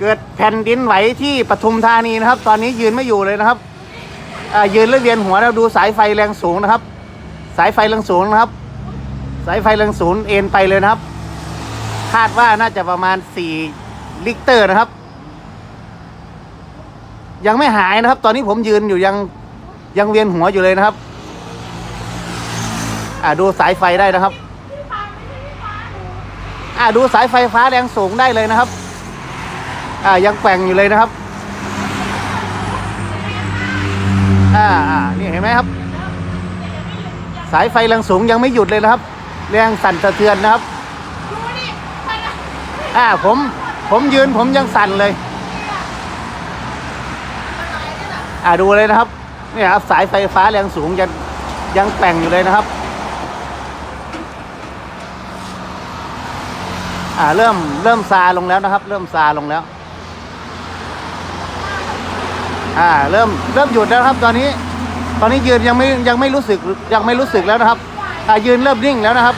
เกิดแผ่นดินไหวที่ปทุมธานีนะครับ ตอนนี้ยืนไม่อยู่เลยนะครับยืนแล้วเวียนหัวแล้วดูสายไฟแรงสูงนะครับ สายไฟแรงสูงนะครับ สายไฟแรงสูงเอ็นไปเลยนะครับ คาดว่าน่าจะประมาณ 4 ลิกเตอร์นะครับ ยังไม่หายนะครับ ตอนนี้ผมยืนอยู่ยังยังเวียนหัวอยู่เลยนะครับ อ่าดูสายไฟได้นะครับ อ่าดูสายไฟฟ้าแรงสูงได้เลยนะครับ อ่ายังแกว่งอยู่เลยนะครับ อ่าอ่านี่เห็นไหมครับ สายไฟแรงสูงยังไม่หยุดเลยนะครับ แรงสั่นสะเทือนนะครับอ่าผมผมยืนผมยังสั่นเลย อ่าดูเลยนะครับเนี่ยครับสายไฟฟ้าแรงสูงยังยังแกว่งอยู่เลยนะครับ อ่าเริ่มเริ่มซาลงแล้วนะครับ เริ่มซาลงแล้ว อ่าเริ่มเริ่มหยุดแล้วครับตอนนี้ ตอนนี้ยืนยังไม่ยังไม่รู้สึกยังไม่รู้สึกแล้วนะครับอ่ายืนเริ่มนิ่งแล้วนะครับ